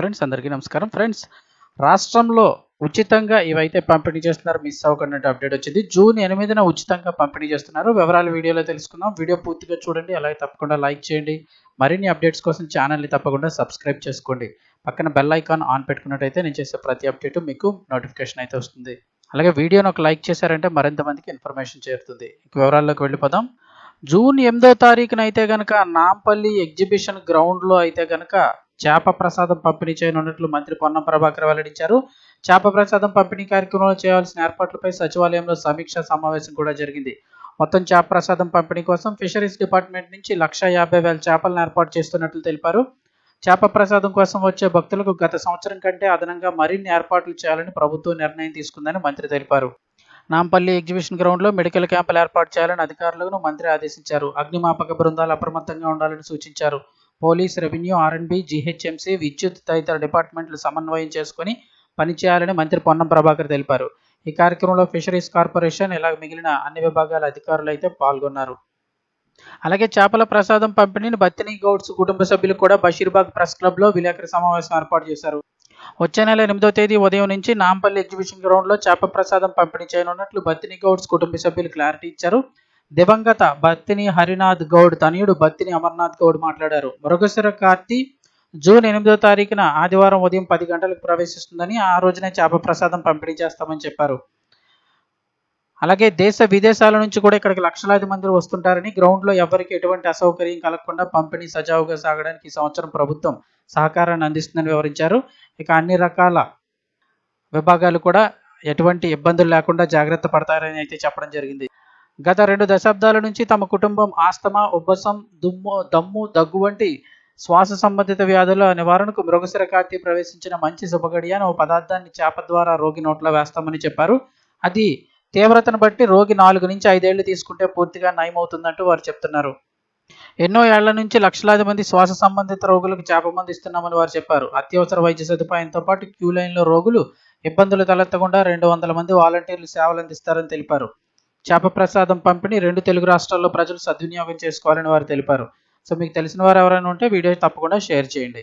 Friends అందరికీ నమస్కారం. Friends రాష్ట్రంలో ఉచితంగా ఇవైతే పంపిణీ చేస్తున్నారు మిస్ అవ్వకుండా అప్డేట్ వచ్చింది. జూన్ ఎనిమిదిన ఉచితంగా పంపిణీ చేస్తున్నారు. వివరాలు వీడియోలో తెలుసుకుందాం. వీడియో పూర్తిగా చూడండి. అలాగే తప్పకుండా లైక్ చేయండి. మరిన్ని అప్డేట్స్ కోసం ఛానల్ని తప్పకుండా సబ్స్క్రైబ్ చేసుకోండి. పక్కన బెల్ ఐకాన్ ఆన్ పెట్టుకున్నట్టయితే నేను చేసే ప్రతి అప్డేట్ మీకు నోటిఫికేషన్ అయితే వస్తుంది. అలాగే వీడియోని ఒక లైక్ చేశారంటే మరింత మందికి ఇన్ఫర్మేషన్ చేరుతుంది. ఇక వివరాల్లోకి వెళ్ళిపోదాం. జూన్ ఎనిమిదో తారీఖున అయితే గనక నాంపల్లి ఎగ్జిబిషన్ గ్రౌండ్లో అయితే గనక చేప ప్రసాదం పంపిణీ చేయనున్నట్లు మంత్రి పొన్నం ప్రభాకర్ వెల్లడించారు. చేప ప్రసాదం పంపిణీ కార్యక్రమంలో చేయాల్సిన ఏర్పాట్లపై సచివాలయంలో సమీక్ష సమావేశం కూడా జరిగింది. మొత్తం చేప ప్రసాదం పంపిణీ కోసం ఫిషరీస్ డిపార్ట్మెంట్ నుంచి లక్ష యాభై వేల చేపలను ఏర్పాటు చేస్తున్నట్లు తెలిపారు. చేప ప్రసాదం కోసం వచ్చే భక్తులకు గత సంవత్సరం కంటే అదనంగా మరిన్ని ఏర్పాట్లు చేయాలని ప్రభుత్వం నిర్ణయం తీసుకుందని మంత్రి తెలిపారు. నాంపల్లి ఎగ్జిబిషన్ గ్రౌండ్లో మెడికల్ క్యాంపులు ఏర్పాటు చేయాలని అధికారులను మంత్రి ఆదేశించారు. అగ్నిమాపక బృందాలు అప్రమత్తంగా ఉండాలని సూచించారు. పోలీస్ రెవెన్యూ ఆర్ఎండ్బి జీహెచ్ఎంసీ విద్యుత్ తదితర డిపార్ట్మెంట్లు సమన్వయం చేసుకుని పనిచేయాలని మంత్రి పొన్నం ప్రభాకర్ తెలిపారు. ఈ కార్యక్రమంలో ఫిషరీస్ కార్పొరేషన్ ఇలా మిగిలిన అన్ని విభాగాల అధికారులు అయితే పాల్గొన్నారు. అలాగే చేపల ప్రసాదం పంపిణీని బత్తిని గౌడ్స్ కుటుంబ సభ్యులు కూడా బషీర్బాగ్ ప్రెస్ క్లబ్లో విలేకరి సమావేశం ఏర్పాటు చేశారు. వచ్చే నెల ఎనిమిదో తేదీ ఉదయం నుంచి నాంపల్లి ఎగ్జిబిషన్ గ్రౌండ్లో చేప ప్రసాదం పంపిణీ చేయనున్నట్లు బత్తిని గౌడ్స్ కుటుంబ సభ్యులు క్లారిటీ ఇచ్చారు. దివంగత బత్తిని హరినాథ్ గౌడ్ తనయుడు బత్తిని అమర్నాథ్ గౌడ్ మాట్లాడారు. మృగశిర కార్తి జూన్ ఎనిమిదో తారీఖున ఆదివారం ఉదయం పది గంటలకు ప్రవేశిస్తుందని ఆ రోజునే చేప ప్రసాదం పంపిణీ చేస్తామని చెప్పారు. అలాగే దేశ విదేశాల నుంచి కూడా ఇక్కడికి లక్షలాది మంది వస్తుంటారని గ్రౌండ్లో ఎవరికి ఎటువంటి అసౌకర్యం కలగకుండా పంపిణీ సజావుగా సాగడానికి ఈ సంవత్సరం ప్రభుత్వం సహకారాన్ని అందిస్తుందని వివరించారు. ఇక అన్ని రకాల విభాగాలు కూడా ఎటువంటి ఇబ్బందులు లేకుండా జాగ్రత్త పడతారని అయితే చెప్పడం జరిగింది. గత రెండు దశాబ్దాల నుంచి తమ కుటుంబం ఆస్తమా ఉబ్బసం దుమ్ము దమ్ము దగ్గు వంటి శ్వాస సంబంధిత వ్యాధుల నివారణకు మృగశిర కాతి ప్రవేశించిన మంచి శుభగడియ అని ఓ పదార్థాన్ని చేప ద్వారా రోగి నోట్లో వేస్తామని చెప్పారు. అది తీవ్రతను బట్టి రోగి నాలుగు నుంచి ఐదేళ్ళు తీసుకుంటే పూర్తిగా నయమవుతుందంటూ వారు చెప్తున్నారు. ఎన్నో ఏళ్ళ నుంచి లక్షలాది మంది శ్వాస సంబంధిత రోగులకు చేపమందిస్తున్నామని ఇస్తున్నామని వారు చెప్పారు. అత్యవసర వైద్య సదుపాయంతో పాటు క్యూ లైన్లో రోగులు ఇబ్బందులు తలెత్తకుండా రెండు వందల మంది వాలంటీర్లు సేవలు అందిస్తారని తెలిపారు. చేప ప్రసాదం పంపిణీ రెండు తెలుగు రాష్ట్రాల్లో ప్రజలు సద్వినియోగం చేసుకోవాలని వారు తెలిపారు. సో మీకు తెలిసిన వారు ఎవరైనా ఉంటే వీడియో తప్పకుండా షేర్ చేయండి.